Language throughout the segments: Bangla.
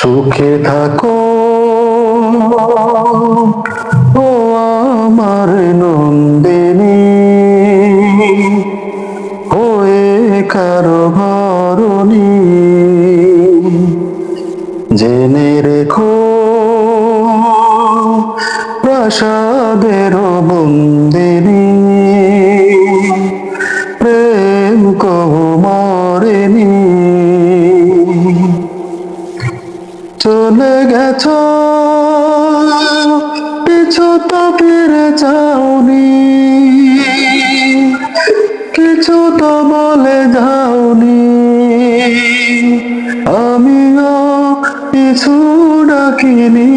সুখে থাকো ও আমার নন্দিনী। হয়ে কারও ভরণী জেনে রেখো প্রাসাদের বন্দিনী। চলে গেছ পিছু তো ফিরে যাওনি কিছু তো বলে যাওনি। আমিও পিছু ডাকিনি,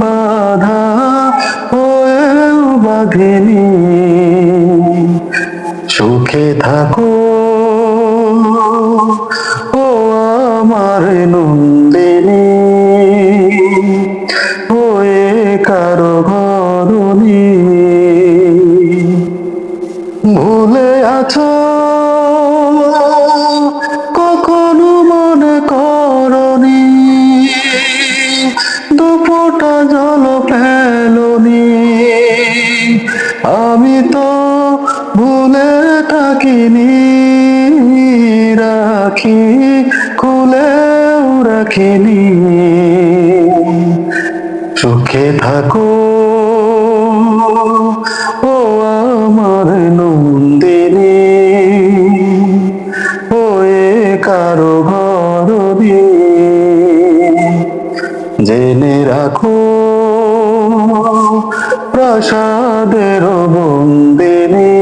বাধা হয়েও বাঘিনি সুখে থাকো কারও ঘরণী ভুলে আছো, কখনো মনে করনি। দুপোটা জল ফেলনি। আমি তো ভুলে থাকিনি, রাখি, খুলেও রাখিনি। সুখে থাকো। ও আমার নন্দিনী। ও এ কারও ঘর জেনে রাখো, প্রাসাদের বন্দিনী।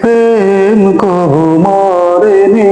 প্রেম কহ মরেনি।